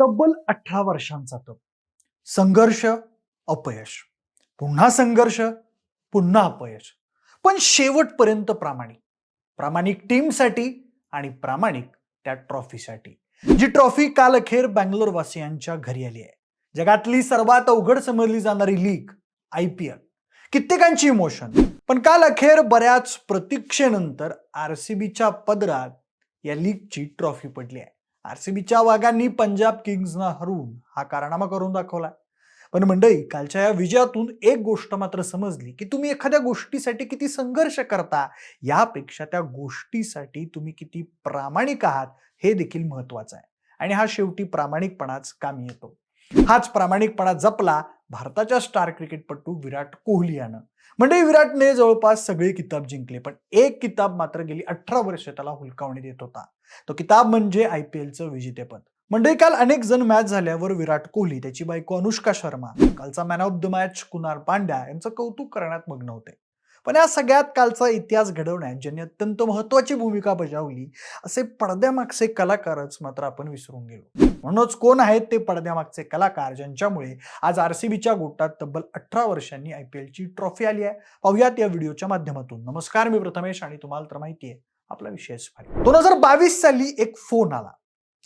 तब्बल अठरा वर्षांचा तप संघर्ष अपयश. पुन्हा संघर्ष पुन्हा अपयश. पण शेवटपर्यंत प्रामाणिक. प्रामाणिक टीमसाठी आणि प्रामाणिक त्या ट्रॉफीसाठी. जी ट्रॉफी काल अखेर बँगलोर वासियांच्या घरी आली आहे. जगातली सर्वात अवघड समजली जाणारी लीग आय पी एल. कित्येकांची इमोशन. पण काल अखेर बऱ्याच प्रतीक्षेनंतर आर सी बीच्या पदरात या लीगची ट्रॉफी पडली आहे. आरसीबीच्या वाघांनी पंजाब किंग्सना हरवून हा कारनामा करून दाखवला पण मंडळी कालच्या या विजयातून एक गोष्ट मात्र समजली की तुम्ही एखाद्या गोष्टीसाठी किती संघर्ष करता यापेक्षा त्या गोष्टीसाठी तुम्ही किती प्रामाणिक आहात हे देखील महत्वाचं आहे. आणि हा शेवटी प्रामाणिकपणाच कामी येतो. हाच प्रामाणिकपणा जपला भारताच्या स्टार क्रिकेटपटू विराट कोहली यानं. म्हणजे विराटने जवळपास सगळे किताब जिंकले पण एक किताब मात्र गेली अठरा वर्ष त्याला हुलकावणी देत होता. तो किताब म्हणजे आय पी एलचं विजेतेपद म्हणजे काल अनेक जण मॅच झाल्यावर विराट कोहली त्याची बायको अनुष्का शर्मा कालचा man of the match Kunal Pandya यांचं कौतुक करण्यात मग्न होते. पण या सगळ्यात कालचा इतिहास घडवण्यात ज्यांनी अत्यंत महत्वाची भूमिका बजावली असे पडद्यामागचे कलाकारच मात्र आपण विसरून गेलो. म्हणूनच कोण आहेत ते पडद्यामागचे कलाकार ज्यांच्यामुळे आज आरसीबीच्या गोटात तब्बल अठरा वर्षांनी आय पी एलची ट्रॉफी आली आहे? पाहुयात या व्हिडिओच्या माध्यमातून. नमस्कार मी प्रथमेश आणि तुम्हाला तर माहिती आहे आपला विषयच भारी दोन हजार बावीस साली एक फोन आला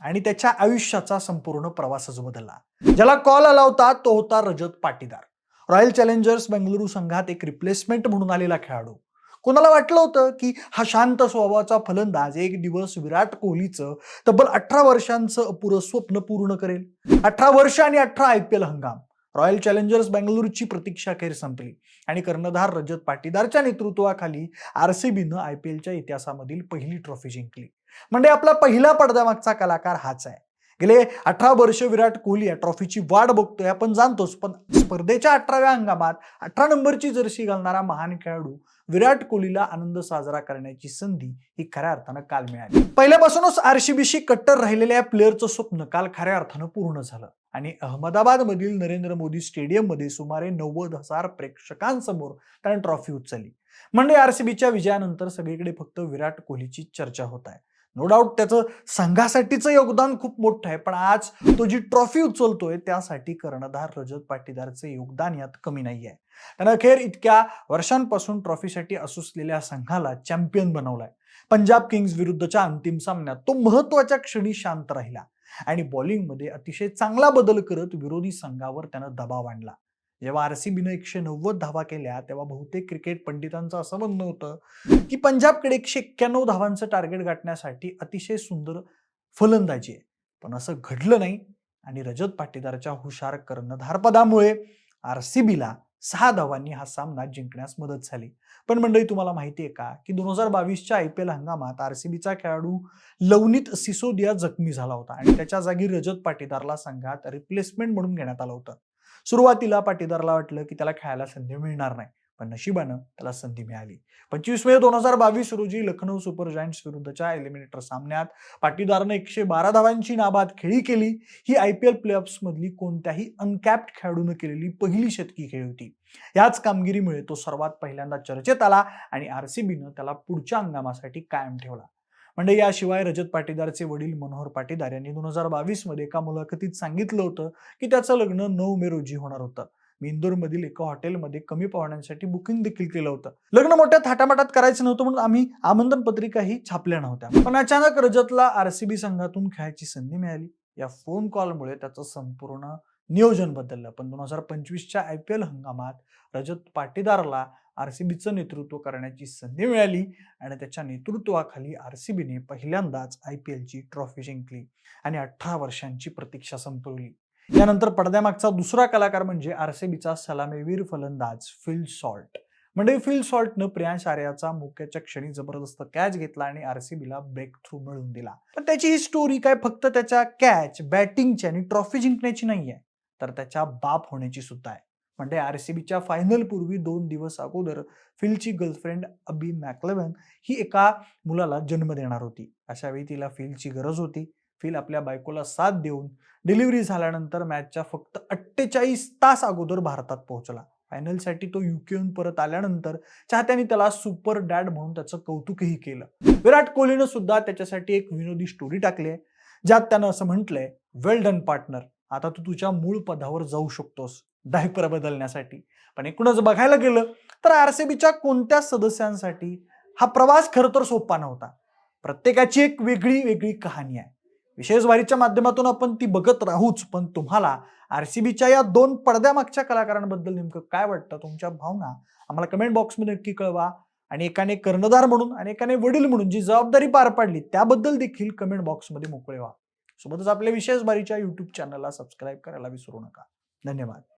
आणि त्याच्या आयुष्याचा संपूर्ण प्रवासच बदलला. ज्याला कॉल आला होता तो होता रजत पाटीदार. रॉयल चॅलेंजर्स बेंगलुरू संघात एक रिप्लेसमेंट म्हणून आलेला खेळाडू. कोणाला वाटलं होतं की हा शांत स्वभावाचा फलंदाज एक दिवस विराट कोहलीचं तब्बल अठरा वर्षांचं अपुरं स्वप्न पूर्ण करेल? अठरा वर्ष आणि अठरा आय पी एल हंगाम. रॉयल चॅलेंजर्स बेंगलुरूची प्रतीक्षा खेर संपली आणि कर्णधार रजत पाटीदारच्या नेतृत्वाखाली आर सी बीनं आय पी एलच्या इतिहासामधील पहिली ट्रॉफी जिंकली. म्हणजे आपला पहिला पडद्यामागचा कलाकार हाच आहे. गेले अठरा वर्ष विराट कोहली या ट्रॉफीची वाट बघतोय आपण जाणतोच पण स्पर्धेच्या अठराव्या हंगामात अठरा नंबरची जर्सी घालणारा महान खेळाडू विराट कोहलीला आनंद साजरा करण्याची संधी ही खऱ्या अर्थानं काल मिळाली. पहिल्यापासूनच आरसीबीशी कट्टर राहिलेल्या प्लेअरचं स्वप्न काल खऱ्या अर्थानं पूर्ण झालं. आणि अहमदाबाद मधील नरेंद्र मोदी स्टेडियममध्ये सुमारे नव्वद हजार प्रेक्षकांसमोर त्याने ट्रॉफी उचलली. म्हणजे आरसीबीच्या विजयानंतर सगळीकडे फक्त विराट कोहलीची चर्चा होत आहे. नो डाऊट त्याचं संघासाठीचं योगदान खूप मोठं आहे पण आज तो जी ट्रॉफी उचलतोय त्यासाठी कर्णधार रजत पाटीदारचं योगदान यात कमी नाही आहे. त्यानं अखेर इतक्या वर्षांपासून ट्रॉफीसाठी असुसलेल्या संघाला चॅम्पियन बनवलाय. पंजाब किंग्स विरुद्धच्या अंतिम सामन्यात तो महत्त्वाच्या क्षणी शांत राहिला आणि बॉलिंगमध्ये अतिशय चांगला बदल करत विरोधी संघावर त्यानं दबाव आणला. जेव्हा आरसीबीनं एकशे नव्वद धावा केल्या तेव्हा बहुतेक क्रिकेट पंडितांचं असं म्हणणं होतं की पंजाबकडे एकशे एक्क्याण्णव धावांचं टार्गेट गाठण्यासाठी अतिशय सुंदर फलंदाजी आहे. पण असं घडलं नाही आणि रजत पाटीदारच्या हुशार कर्णधारपदामुळे आरसीबीला सहा धावांनी हा सामना जिंकण्यास मदत झाली. पण मंडळी तुम्हाला माहिती आहे का की दोन हजार बावीसच्या आय पी एल हंगामात आरसीबीचा खेळाडू लवनीत सिसोदिया जखमी झाला होता आणि त्याच्या जागी रजत पाटीदारला संघात रिप्लेसमेंट म्हणून घेण्यात आलं होतं. सुरुवातीला पाटीदारला वाटलं की त्याला खेळायला संधी मिळणार नाही पण नशिबानं त्याला संधी मिळाली. पंचवीस मे दोन हजार बावीस रोजी लखनौ सुपर जायंट्स विरुद्धच्या एलिमिनेटर सामन्यात पाटीदारनं एकशे बारा धावांची नाबाद खेळी केली. ही आय पी एल प्लेऑफ्स मधली कोणत्याही अनकॅप्ड खेळाडूनं केलेली पहिली शतकी खेळी होती. याच कामगिरीमुळे तो सर्वात पहिल्यांदा चर्चेत आला आणि आरसीबीनं त्याला पुढच्या हंगामासाठी कायम ठेवला. म्हणजे याशिवाय रजत पाटीदारचे वडील मनोहर पाटीदार यांनी दोन हजार बावीसमध्ये एका मुलाखतीत सांगितलं होतं की त्याचं लग्न नऊ मे रोजी होणार होतं. मी इंदोरमधील एका हॉटेलमध्ये कमी पाहुण्यांसाठी बुकिंग देखील केलं होतं. लग्न मोठ्या थाटामाटात करायचं नव्हतं म्हणून आम्ही आमंत्रण पत्रिकाही छापल्या नव्हत्या. पण अचानक रजतला आरसीबी संघातून खेळायची संधी मिळाली. या फोन कॉलमुळे त्याचं संपूर्ण नियोजन बदललं. पण दोन हजार पंचवीसच्या आय पी एल हंगामात रजत पाटीदारला आरसीबीचं नेतृत्व करण्याची संधी मिळाली आणि त्याच्या नेतृत्वाखाली आरसीबीने पहिल्यांदाच आय पी एलची ट्रॉफी जिंकली आणि अठरा वर्षांची प्रतीक्षा संपवली. यानंतर पडद्यामागचा दुसरा कलाकार म्हणजे आरसीबीचा सलामीवीर फलंदाज फिल सॉल्ट. म्हणजे फिल सॉल्टनं प्रियांश आर्याचा मुख्याच्या क्षणी जबरदस्त कॅच घेतला आणि आरसीबीला ब्रेक थ्रू मिळवून दिला. पण त्याची ही स्टोरी काय फक्त त्याच्या कॅच बॅटिंगची आणि ट्रॉफी जिंकण्याची नाहीये तर त्याच्या बाप होण्याची सुद्धा आहे. म्हणजे आरसीबीच्या फायनल पूर्वी दोन दिवस अगोदर फिलची गर्लफ्रेंड अबी मॅकलेवन ही एका मुलाला जन्म देणार होती. अशा वेळी तिला फिलची गरज होती. फिल आपल्या बायकोला साथ देऊन डिलिव्हरी झाल्यानंतर मॅचच्या फक्त अठ्ठेचाळीस तास अगोदर भारतात पोहोचला. फायनलसाठी तो युकेहून परत आल्यानंतर चाहत्यांनी त्याला सुपर डॅड म्हणून त्याचं कौतुकही केलं. विराट कोहलीनं सुद्धा त्याच्यासाठी एक विनोदी स्टोरी टाकली आहे. ज्यात त्यानं असं म्हटलंय वेल डन पार्टनर आता तू तुझ्या मूळ पदावर जाऊ शकतोस डायपर बदलण्यासाठी. पण एकूणच बघायला गेलं तर आरसीबीच्या कोणत्या सदस्यांसाठी हा प्रवास खरं तर सोपा नव्हता. प्रत्येकाची एक वेगळी वेगळी कहाणी आहे. विशेष वारीच्या माध्यमातून आपण ती बघत राहूच पण तुम्हाला आरसीबीच्या या दोन पडद्यामागच्या कलाकारांबद्दल नेमकं काय वाटतं? तुमच्या भावना आम्हाला कमेंट बॉक्समध्ये नक्की कळवा. आणि एकाने कर्णधार म्हणून आणि एकाने वडील म्हणून जी जबाबदारी पार पाडली त्याबद्दल देखील कमेंट बॉक्समध्ये मोकळे व्हा. सोबतच आपल्या विशेष बारीच्या यूट्यूब चॅनलला सबस्क्राईब करायला विसरू नका. धन्यवाद.